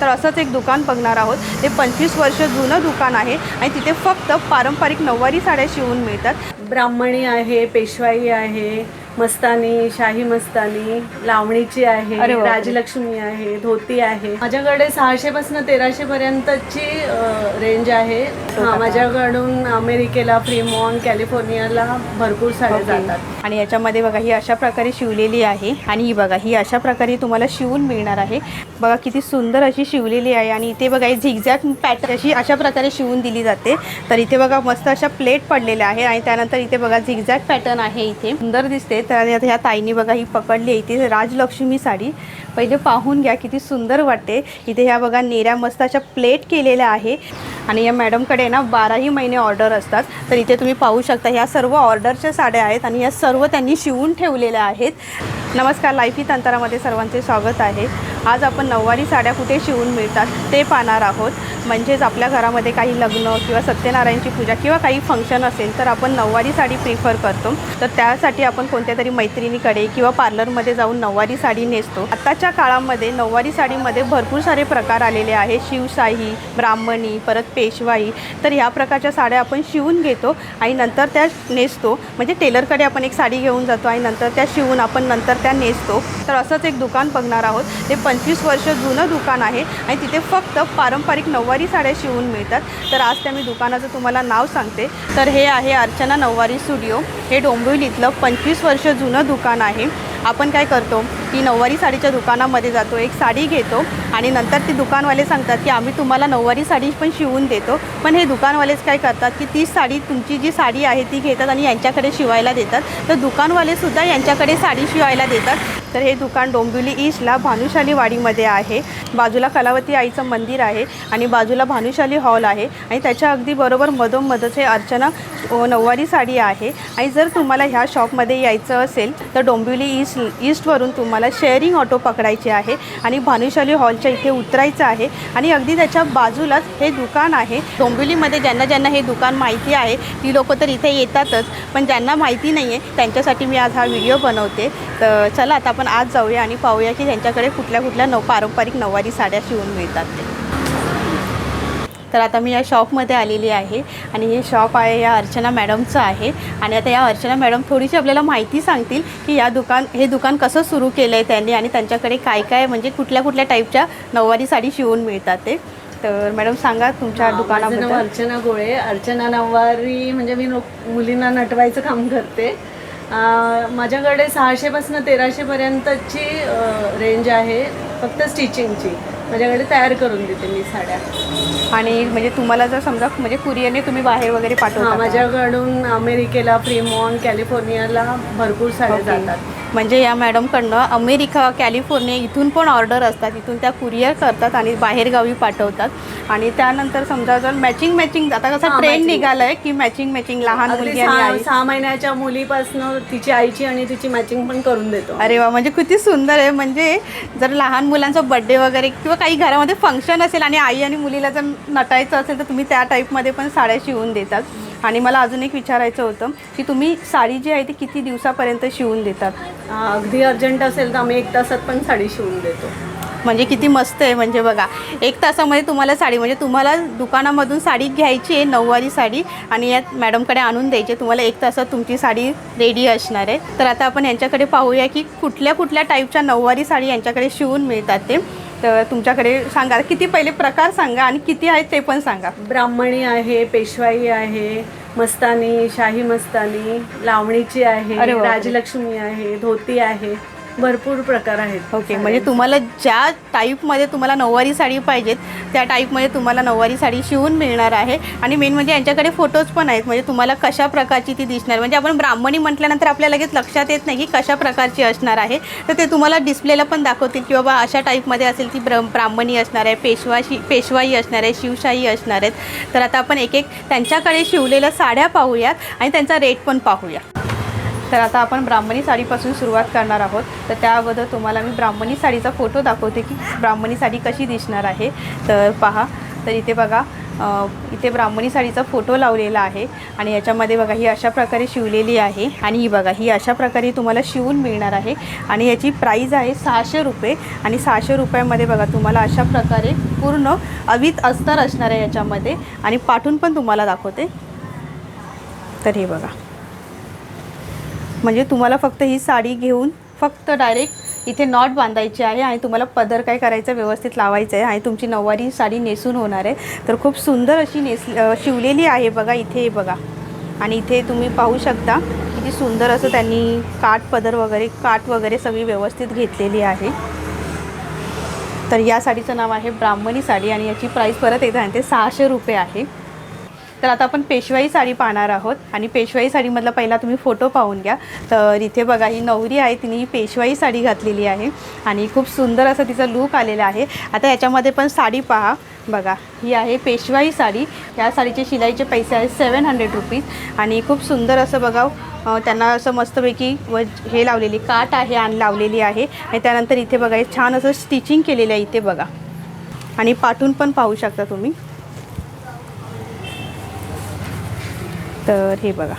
तर असंच एक दुकान बघणार आहोत. ते पंचवीस वर्ष जुनं दुकान आहे आणि तिथे फक्त पारंपरिक नऊवारी साड्या शिवून मिळतात. ब्राह्मणी आहे पेशवाई आहे मस्तानी शाही मस्तानी लावणीची आहे. राजलक्ष्मी आहे धोती आहे. माझ्याकडे सहाशे पासून तेराशे पर्यंतची रेंज आहे. हा, माझ्याकडून अमेरिकेला फ्रीमॉन कॅलिफोर्नियाला भरपूर साड्या जातात. आणि याच्यामध्ये बघा ही अशा प्रकारे शिवलेली आहे. आणि ही बघा ही अशा प्रकारे तुम्हाला शिवून मिळणार आहे. बघा किती सुंदर अशी शिवलेली आहे. आणि इथे बघा ही झिगझॅग पॅटर्न अशी अशा प्रकारे शिवून दिली जाते. तर इथे बघा मस्त अशा प्लेट पडलेल्या आहे. आणि त्यानंतर इथे बघा झिगझॅग पॅटर्न आहे इथे. सुंदर दिसते. तर आता ह्या ताईनी बघा ही पकडली आहे. इथे राजलक्ष्मी साडी. पहिले पाहून घ्या किती सुंदर वाटते. इथे ह्या बघा नेऱ्या मस्ताच्या प्लेट केलेल्या आहे. आणि या मॅडमकडे ना बाराही महिने ऑर्डर असतात. तर इथे तुम्ही पाहू शकता ह्या सर्व ऑर्डरच्या साड्या आहेत आणि या सर्व त्यांनी शिवून ठेवलेल्या आहेत. नमस्कार लाईफी तंत्रामध्ये सर्वांचे स्वागत आहे. आज आपण नऊवारी साड्या कुठे शिवून मिळतात ते पाहणार आहोत. म्हणजेच आपल्या घरामध्ये काही लग्न किंवा सत्यनारायणची पूजा किंवा काही फंक्शन असेल तर आपण नऊवारी साडी प्रिफर करतो. तर त्यासाठी आपण कोणत्या तरी मैत्रिणीकडे किंवा पार्लरमध्ये जाऊन नऊवारी साडी नेसतो. आत्ताच्या काळामध्ये नऊवारी साडीमध्ये भरपूर सारे प्रकार आलेले आहेत. शिवशाही ब्राह्मणी परत पेशवाई. तर ह्या प्रकारच्या साड्या आपण शिवून घेतो आणि नंतर त्या नेसतो. म्हणजे टेलरकडे आपण एक साडी घेऊन जातो आणि नंतर त्या शिवून आपण नंतर त्या नेसतो. तर असंच एक दुकान बघणार आहोत. ते पंचवीस वर्ष जुनं दुकान आहे आणि तिथे फक्त पारंपरिक नऊवारी साड्या शिवून मिळतात. तर आज त्या मी दुकानाचं तुम्हाला नाव सांगते. तर हे आहे अर्चना नऊवारी स्टुडिओ. हे डोंबिवलीतलं पंचवीस वर्ष जुनं दुकान आहे. आपण काय करतो की नऊवारी साडीच्या दुकानामध्ये जातो एक साडी घेतो आणि नंतर ती दुकानवाले सांगतात की आम्ही तुम्हाला नऊवारी साडी पण शिवून देतो. पण हे दुकानवालेच काय करतात की ती साडी तुमची जी साडी आहे ती घेतात आणि यांच्याकडे शिवायला देतात. तर दुकानवालेसुद्धा यांच्याकडे साडी शिवायला देतात. तर हे दुकान डोंबिवली ईस्टला भानुशाली वाडीमध्ये आहे. बाजूला कलावती आईचं मंदिर आहे आणि बाजूला भानुशाली हॉल आहे. आणि त्याच्या अगदी बरोबर मधोमधच हे अर्चना नऊवारी साडी आहे. आणि जर तुम्हाला ह्या शॉपमध्ये यायचं असेल तर डोंबिवली ईस्ट ईस्टवरून तुम्हाला शेअरिंग ऑटो पकडायचे आहे आणि भानुशाली हॉलच्या इथे उतरायचं आहे. आणि अगदी त्याच्या बाजूलाच हे दुकान आहे. डोंबिवलीमध्ये ज्यांना ज्यांना हे दुकान माहिती आहे ती लोकं तर इथे येतातच पण ज्यांना माहिती नाही आहे त्यांच्यासाठी मी आज हा व्हिडिओ बनवते. तर चला आता आपण आज जाऊया आणि पाहूया की त्यांच्याकडे कुठल्या कुठल्या नव पारंपरिक नऊवारी साड्या शिवून मिळतात ते. तर आता मी या शॉपमध्ये आलेली आहे आणि हे शॉप आहे या अर्चना मॅडमचं आहे. आणि आता या अर्चना मॅडम थोडीशी आपल्याला माहिती सांगतील की या दुकान हे दुकान कसं सुरू केलं आहे त्यांनी आणि त्यांच्याकडे काय काय म्हणजे कुठल्या कुठल्या टाईपच्या नऊवारी साडी शिवून मिळतात ते. तर मॅडम सांगा तुमच्या दुकानाबद्दल. अर्चना गोळे. अर्चना नऊवारी म्हणजे मी नो- मुलींना नटवायचं काम करते. माझ्याकडे सहाशे पासून तेराशे पर्यंतची रेंज आहे फक्त स्टिचिंगची माझ्याकडे तयार करून देते मी साड्या आणि म्हणजे तुम्हाला जर समजा म्हणजे कुरिअरने तुम्ही बाहेर वगैरे पाठवता? माझ्याकडून अमेरिकेला फ्रीमॉन कॅलिफोर्नियाला भरपूर साड्या. जातात म्हणजे या मॅडमकडनं अमेरिका कॅलिफोर्निया इथून पण ऑर्डर असतात. इथून त्या कुरिअर करतात आणि बाहेरगावी पाठवतात. आणि त्यानंतर समजा जर मॅचिंग मॅचिंग आता कसा ट्रेंड matching. निघालाय की मॅचिंग मॅचिंग लहान मुलगी आणि सहा महिन्याच्या मुलीपासनं तिची आईची आणि तिची मॅचिंग पण करून देतो. अरे वा म्हणजे किती सुंदर आहे. म्हणजे जर लहान मुलांचा बड्डे वगैरे किंवा काही घरामध्ये फंक्शन असेल आणि आई आणि मुलीला जर नटायचं असेल तर तुम्ही त्या टाईपमध्ये पण साड्या शिवून देतात. आणि मला अजून एक विचारायचं होतं की तुम्ही साडी जी आहे ती किती दिवसापर्यंत शिवून देतात? अगदी अर्जंट असेल तर आम्ही एक तासात पण साडी शिवून देतो. म्हणजे किती मस्त आहे म्हणजे बघा एक तासामध्ये तुम्हाला साडी म्हणजे तुम्हाला दुकानामधून साडी घ्यायची आहे नऊवारी साडी आणि यात मॅडमकडे आणून द्यायची. तुम्हाला एक तासात तुमची साडी रेडी असणार आहे. तर आता आपण यांच्याकडे पाहूया की कुठल्या कुठल्या टाईपच्या नऊवारी साडी यांच्याकडे शिवून मिळतात ते. तर तुमच्याकडे सांगा किती पहिले प्रकार सांगा आणि किती आहेत ते पण सांगा ब्राह्मणी आहे पेशवाई आहे मस्तानी शाही मस्तानी लावणीची आहे अरे. राजलक्ष्मी आहे धोती आहे भरपूर प्रकार आहेत. ओके म्हणजे तुम्हाला ज्या टाईपमध्ये तुम्हाला नऊवारी साडी पाहिजेत त्या टाईपमध्ये तुम्हाला नऊवारी साडी शिवून मिळणार आहे. आणि मेन म्हणजे यांच्याकडे फोटोज पण आहेत म्हणजे तुम्हाला कशा प्रकारची ती दिसणार? म्हणजे आपण ब्राह्मणी म्हटल्यानंतर आपल्या लगेच लक्षात येत नाही की कशा प्रकारची असणार आहे. तर ते तुम्हाला डिस्प्लेला पण दाखवतील की बाबा अशा टाईपमध्ये असेल ती ब्र ब्राह्मणी असणार आहे पेशवाशी पेशवाई असणार आहे शिवशाही असणार आहेत. तर आता आपण एक एक त्यांच्याकडे शिवलेल्या साड्या पाहूयात आणि त्यांचा रेट पण पाहूया. तर आता आपण ब्राह्मणी साडीपासून सुरुवात करणार आहोत. तर त्या अगोदर तुम्हाला मी ब्राह्मणी साडीचा फोटो दाखवते की ब्राह्मणी साडी कशी दिसणार आहे. तर पहा तर इथे बघा इथे ब्राह्मणी साडीचा फोटो लावलेला आहे आणि याच्यामध्ये बघा ही अशा प्रकारे शिवलेली आहे आणि ही बघा ही अशा प्रकारे तुम्हाला शिवून मिळणार आहे आणि याची प्राईज आहे सहाशे रुपये आणि सहाशे रुपयामध्ये बघा तुम्हाला अशा प्रकारे पूर्ण अवित अस्तर असणार आहे याच्यामध्ये आणि पाठून पण तुम्हाला दाखवते. तर हे बघा. म्हणजे तुम्हाला फक्त ही साडी घेऊन फक्त डायरेक्ट इथे नॉट बांधायची आहे आणि तुम्हाला पदर काय करायचं व्यवस्थित लावायचं आहे आणि तुमची नऊवारी साडी नेसून होणार आहे. तर खूप सुंदर अशी नेस शिवलेली आहे बघा इथे बघा. आणि इथे तुम्ही पाहू शकता किती सुंदर असं त्यांनी काठ पदर वगैरे काठ वगैरे सगळी व्यवस्थित घेतलेली आहे. तर या साडीचं नाव आहे ब्राह्मणी साडी आणि याची प्राईस परत एकदा आहे ते सहाशे रुपये आहे. तर आता आपण पेशवाई साडी पाहणार आहोत. आणि पेशवाई साडीमधला पहिला तुम्ही फोटो पाहून घ्या. तर इथे बघा ही नवरी आहे तिने ही पेशवाई साडी घातलेली आहे. आणि खूप सुंदर असं तिचा लूक आलेला आहे. आता याच्यामध्ये पण साडी पहा. बघा ही आहे पेशवाई साडी. या साडीचे शिलाईचे पैसे आहेत सेवन हंड्रेड रुपीज आणि खूप सुंदर असं बघा त्यांना असं मस्तपैकी व हे लावलेली काठ आहे आणि लावलेली आहे. आणि त्यानंतर इथे बघा हे छान असं स्टिचिंग केलेलं आहे इथे बघा. आणि पाठून पण पाहू शकता तुम्ही. तर हे बघा.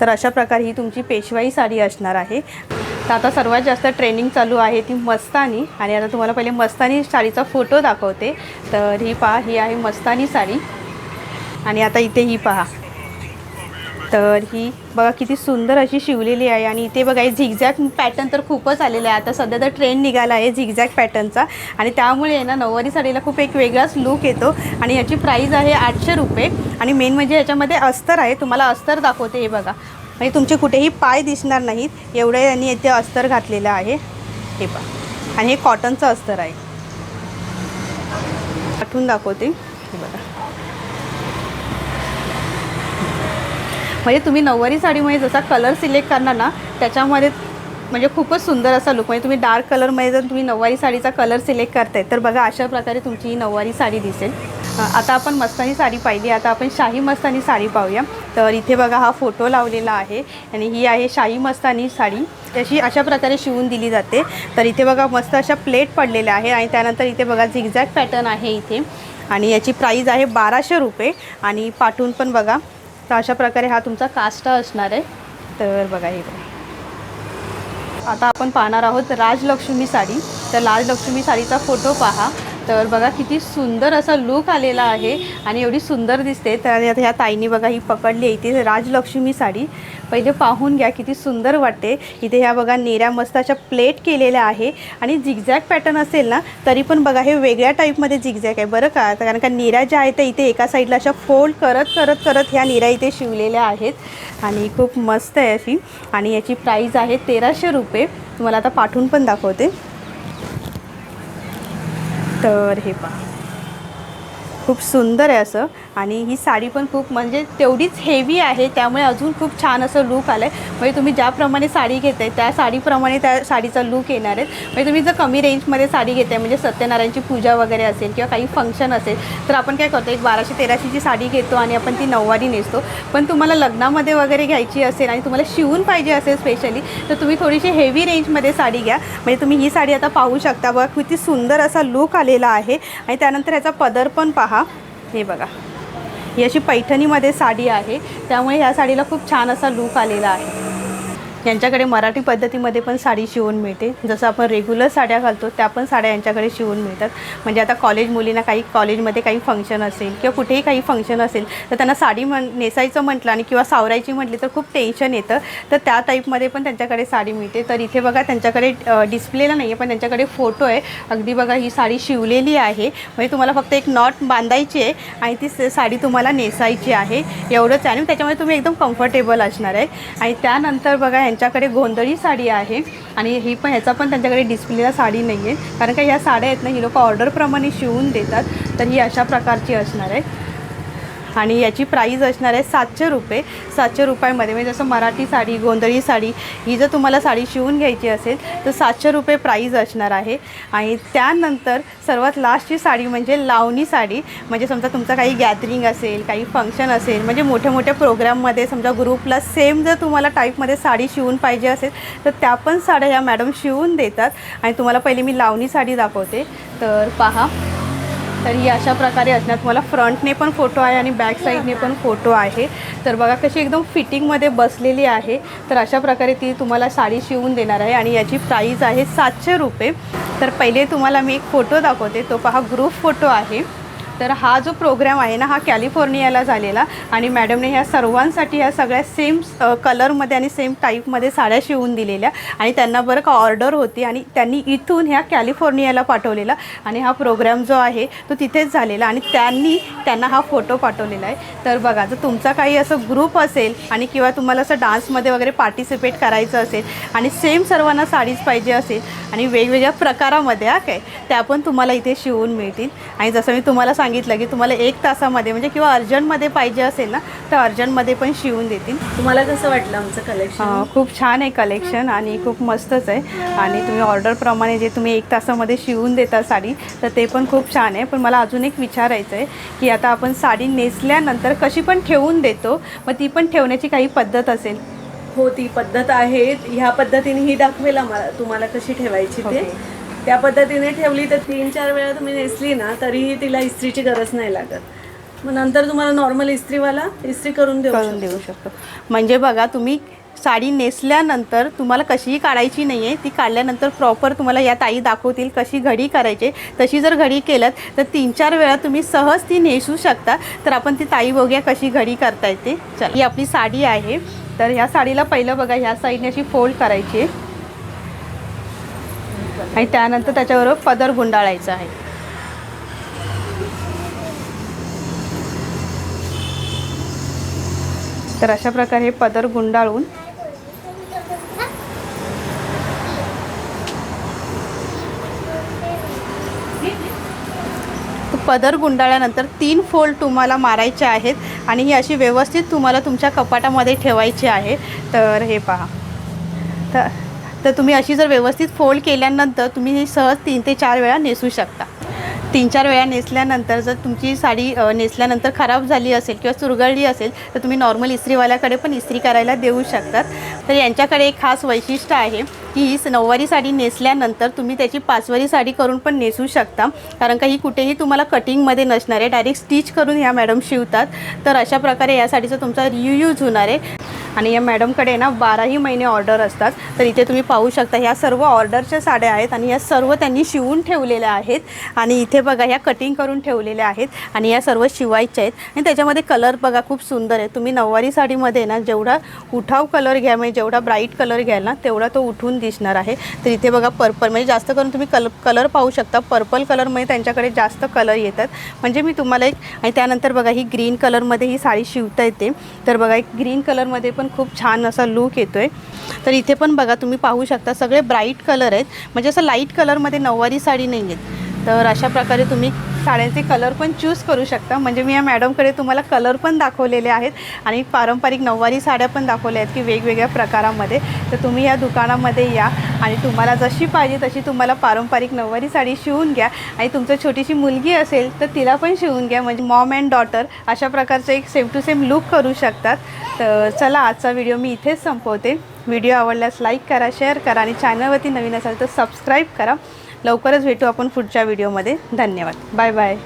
तर अशा प्रकारे ही तुमची पेशवाई साडी असणार आहे. तर आता सर्वात जास्त ट्रेनिंग चालू आहे ती मस्तानी. आणि आता तुम्हाला पहिले मस्तानी साडीचा फोटो दाखवते. तर ही पहा ही आहे मस्तानी साडी. आणि आता इथे ही पहा. तर ही बघा किती सुंदर अशी शिवलेली आहे आणि इथे बघा हे झिगझॅग पॅटर्न तर खूपच आलेलं आहे. आता सध्या तर ट्रेंड निघाला आहे झिगझॅग पॅटर्नचा आणि त्यामुळे आहे ना नऊवारी साडीला खूप एक वेगळाच लुक येतो. आणि याची प्राईज आहे आठशे रुपये. आणि मेन म्हणजे याच्यामध्ये अस्तर आहे. तुम्हाला अस्तर दाखवते हे बघा. म्हणजे तुमचे कुठेही पाय दिसणार नाहीत. एवढं यांनी इथे अस्तर घातलेलं आहे. हे बघा आणि हे कॉटनचं अस्तर आहे. आठवून दाखवते. हे बघा. म्हणजे तुम्ही नऊवारी साडीमध्ये जसा कलर सिलेक्ट करणार ना त्याच्यामध्ये म्हणजे खूपच सुंदर असा लुक म्हणजे तुम्ही डार्क कलरमध्ये जर तुम्ही नऊवारी साडीचा कलर सिलेक्ट करताय तर बघा अशा प्रकारे तुमची ही नऊवारी साडी दिसेल. आता आपण मस्तानी साडी पाहिली आता आपण शाही मस्तानी साडी पाहूया. तर इथे बघा हा फोटो लावलेला आहे आणि ही आहे शाही मस्तानी साडी. अशी अशा प्रकारे शिवून दिली जाते. तर इथे बघा मस्त अशा प्लेट पडलेल्या आहे आणि त्यानंतर इथे बघा झिगझॅग पॅटर्न आहे इथे. आणि याची प्राईज आहे बाराशे रुपये. आणि पाठवून पण बघा तर अशा प्रकारे हा तुमचा कास्टा असणार आहे. तर बघा हे आता आपण पाहणार आहोत राजलक्ष्मी साडी. तर राजलक्ष्मी साडीचा फोटो पहा. तर बघा किती सुंदर असा लुक आलेला आहे आणि एवढी सुंदर दिसते. तर आणि आता ह्या ताईने बघा ही पकडली आहे. इथे राजलक्ष्मी साडी. पहिले पाहून घ्या किती सुंदर वाटते. इथे ह्या बघा नेऱ्या मस्त अशा प्लेट केलेल्या आहे. आणि झिगझॅग पॅटर्न असेल ना तरी पण बघा हे वेगळ्या टाईपमध्ये झिगझॅग आहे. बरं का? कारण का नेऱ्या ज्या आहेत त्या इथे एका साईडला अशा फोल्ड करत करत करत ह्या नेऱ्या इथे शिवलेल्या आहेत. आणि खूप मस्त आहे अशी. आणि याची प्राईज आहे तेराशे रुपये. तुम्हाला आता पाठवून पण दाखवते. तर हे पहा. खूप सुंदर आहे असं. आणि ही साडी पण खूप म्हणजे तेवढीच हेवी आहे त्यामुळे अजून खूप छान असं लूक आलं आहे म्हणजे तुम्ही ज्याप्रमाणे साडी घेताय त्या साडीप्रमाणे त्या साडीचा लूक येणार आहे. म्हणजे तुम्ही जर कमी रेंजमध्ये साडी घेताय म्हणजे सत्यनारायणची पूजा वगैरे असेल किंवा काही फंक्शन असेल तर आपण काय करतो एक बाराशे तेराशेची साडी घेतो आणि आपण ती नऊवारी नेसतो. पण तुम्हाला लग्नामध्ये वगैरे घ्यायची असेल आणि तुम्हाला शिवून पाहिजे असेल स्पेशली तर तुम्ही थोडीशी हेवी रेंजमध्ये साडी घ्या. म्हणजे तुम्ही ही साडी आता पाहू शकता बघा किती सुंदर असा लूक आलेला आहे. आणि त्यानंतर ह्याचा पदर पण पहा. हे बघा. ही अशी पैठणीमध्ये साडी आहे. त्यामुळे ह्या साडीला खूप छान असा लूक आलेला आहे. यांच्याकडे मराठी पद्धतीमध्ये पण साडी शिवून मिळते. जसं आपण रेग्युलर साड्या घालतो त्या पण साड्या यांच्याकडे शिवून मिळतात. म्हणजे आता कॉलेज मुलींना काही कॉलेजमध्ये काही फंक्शन असेल किंवा कुठेही काही फंक्शन असेल तर त्यांना साडी म्हण नेसायचं म्हटलं आणि किंवा सावरायची म्हटली तर खूप टेन्शन येतं. तर त्या टाईपमध्ये पण त्यांच्याकडे साडी मिळते. तर इथे बघा त्यांच्याकडे डिस्प्लेला नाही आहे पण त्यांच्याकडे फोटो आहे. अगदी बघा ही साडी शिवलेली आहे. म्हणजे तुम्हाला फक्त एक नॉट बांधायची आहे आणि ती स- साडी तुम्हाला नेसायची आहे. एवढंच आहे आणि त्याच्यामुळे तुम्ही एकदम कम्फर्टेबल असणार आहे. आणि त्यानंतर बघा त्यांच्याकडे गोंधळी साडी आहे आणि ही पण ह्याचा पण त्यांच्याकडे डिस्प्लेला साडी नाही आहे कारण का ह्या साड्या आहेत ना ही लोक ऑर्डरप्रमाणे शिवून देतात. तर ही अशा प्रकारची असणार आहे. आणि याची प्राईज असणार आहे सातशे रुपये. सातशे रुपयामध्ये म्हणजे जसं मराठी साडी गोंधळी साडी ही जर तुम्हाला साडी शिवून घ्यायची असेल तर सातशे रुपये प्राईज असणार आहे. आणि त्यानंतर सर्वात लास्टची साडी म्हणजे लावणी साडी. म्हणजे समजा तुमचं काही गॅदरिंग असेल काही फंक्शन असेल म्हणजे मोठ्या मोठ्या प्रोग्राममध्ये समजा ग्रुपला सेम जर तुम्हाला टाईपमध्ये साडी शिवून पाहिजे असेल तर त्या पण साड्या ह्या मॅडम शिवून देतात. आणि तुम्हाला पहिले मी लावणी साडी दाखवते. तर पहा. तर ही अशा प्रकारे असणार. तुम्हाला फ्रंटने पण फोटो आहे आणि बॅक साईडने पण फोटो आहे. तर बघा कशी एकदम फिटिंगमध्ये बसलेली आहे. तर अशा प्रकारे ती तुम्हाला साडी शिवून देणार आहे आणि याची प्राईस आहे सातशे रुपये. तर पहिले तुम्हाला मी एक फोटो दाखवते. तो पहा ग्रुप फोटो आहे. तर हा जो प्रोग्राम आहे ना हा कॅलिफोर्नियाला झालेला आणि मॅडमने ह्या सर्वांसाठी ह्या सगळ्या सेम कलरमध्ये आणि सेम टाईपमध्ये साड्या शिवून दिलेल्या आणि त्यांना बरं का ऑर्डर होती आणि त्यांनी इथून ह्या कॅलिफोर्नियाला पाठवलेला आणि हा प्रोग्राम जो आहे तो तिथेच झालेला आणि त्यांनी त्यांना हा फोटो पाठवलेला आहे. तर बघा जर तुमचा काही असं ग्रुप असेल आणि किंवा तुम्हाला असं डान्समध्ये वगैरे पार्टिसिपेट करायचं असेल आणि सेम सर्वांना साडीच पाहिजे असेल आणि वेगवेगळ्या प्रकारामध्ये हा काय त्या पण तुम्हाला इथे शिवून मिळतील. आणि जसं मी तुम्हाला सांगितलं की तुम्हाला एक तासामध्ये म्हणजे किंवा अर्जंटमध्ये पाहिजे असेल ना तर अर्जंटमध्ये पण शिवून देतील. तुम्हाला कसं वाटलं आमचं कलेक्शन खूप छान आहे कलेक्शन आणि खूप मस्तच आहे. आणि तुम्ही ऑर्डरप्रमाणे जे तुम्ही एक तासामध्ये शिवून देता साडी तर ते पण खूप छान आहे. पण मला अजून एक विचारायचं आहे की आता आपण साडी नेसल्यानंतर कशी पण ठेवून देतो मग ती पण ठेवण्याची काही पद्धत असेल? हो ती पद्धत आहे. ह्या पद्धतीने ही दाखवेल आम्हाला तुम्हाला कशी ठेवायची ते. त्या पद्धतीने ठेवली तर तीन चार वेळा तुम्ही नेसली ना तरीही तिला इस्त्रीची गरज नाही लागत. मग नंतर तुम्हाला नॉर्मल इस्त्रीवाला इस्त्री करून देऊ करून शकतो. देऊ शकतो. म्हणजे बघा तुम्ही साडी नेसल्यानंतर तुम्हाला कशीही काढायची नाही आहे ती काढल्यानंतर प्रॉपर तुम्हाला या ताई दाखवतील कशी घडी करायची. तशी जर घडी केलं तर तीन चार वेळा तुम्ही सहज ती नेसू शकता. तर आपण ती ताई बघूया कशी घडी करता येते चल ही आपली साडी आहे. तर ह्या साडीला पहिलं बघा ह्या साईडने अशी फोल्ड करायची. आहे आणि त्यानंतर त्याच्याबरोबर पदर गुंडाळायचा आहे. तर अशा प्रकारे हे पदर गुंडाळून पदर गुंडाळल्यानंतर तीन फोल्ड तुम्हाला मारायचे आहेत आणि ही अशी व्यवस्थित तुम्हाला तुमच्या कपाटामध्ये ठेवायची आहे. तर हे पहा. तर तर तुम्ही अशी जर व्यवस्थित फोल्ड केल्यानंतर तुम्ही सहज तीन ते चार वेळा नेसू शकता. तीन चार वेळा नेसल्यानंतर जर तुमची साडी नेसल्यानंतर खराब झाली असेल किंवा चुरगळली असेल तर तुम्ही नॉर्मल इस्त्रीवाल्याकडे पण इस्त्री करायला देऊ शकतात. तर यांच्याकडे एक खास वैशिष्ट्य आहे की ही नऊवारी साडी नेसल्यानंतर तुम्ही त्याची पाचवारी साडी करून पण नेसू शकता. कारण का ही कुठेही तुम्हाला कटिंगमध्ये नसणार आहे. डायरेक्ट स्टिच करून ह्या मॅडम शिवतात. तर अशा प्रकारे या साडीचा तुमचा रियूज होणार आहे. आणि या मॅडमकडे ना बाराही महिने ऑर्डर असतात. तर इथे तुम्ही पाहू शकता ह्या सर्व ऑर्डरच्या साड्या आहेत आणि या सर्व त्यांनी शिवून ठेवलेल्या आहेत. आणि इथे बघा ह्या कटिंग करून ठेवलेल्या आहेत आणि या सर्व शिवायच्या आहेत. आणि त्याच्यामध्ये कलर बघा खूप सुंदर आहे. तुम्ही नऊवारी साडीमध्ये ना जेवढा उठाव कलर घ्या म्हणजे जेवढा ब्राईट कलर घ्याल ना तेवढा तो उठून दिसणार आहे. तर इथे बघा पर्पल म्हणजे जास्त करून तुम्ही कल कलर पाहू शकता. पर्पल कलरमध्ये त्यांच्याकडे जास्त कलर येतात. म्हणजे मी तुम्हाला एक आणि त्यानंतर बघा ही ग्रीन कलरमध्ये ही साडी शिवता येते. तर बघा एक ग्रीन कलरमध्ये पण पण खूप छान असा लूक येतो आहे तर इथे पण बघा तुम्ही पाहू शकता सगळे ब्राईट कलर आहेत. म्हणजे असं लाइट कलरमध्ये नऊवारी साडी नाही आहेत तर अशा प्रकारे तुम्ही साड्यांचे कलर पण चूज करू शकता. म्हणजे मी या मॅडमकडे तुम्हाला कलर पण दाखवलेले आहेत आणि पारंपरिक नऊवारी साड्या पण दाखवल्या आहेत की वेगवेगळ्या प्रकारामध्ये. तर तुम्ही या दुकानामध्ये या आणि तुम्हाला जशी पाहिजे तशी तुम्हाला पारंपरिक नऊवारी साडी शिवून घ्या. आणि तुमचं छोटीशी मुलगी असेल तर तिला पण शिवून घ्या. म्हणजे मॉम अँड डॉटर अशा प्रकारचं एक सेम टू सेम लूक करू शकतात. तर चला आजचा व्हिडिओ मी इथेच संपवते. व्हिडिओ आवडल्यास लाईक करा शेअर करा आणि चॅनलवरती नवीन असाल तर सबस्क्राईब करा. लवकरच भेटू आपण पुढच्या व्हिडिओमध्ये. धन्यवाद. Bye bye.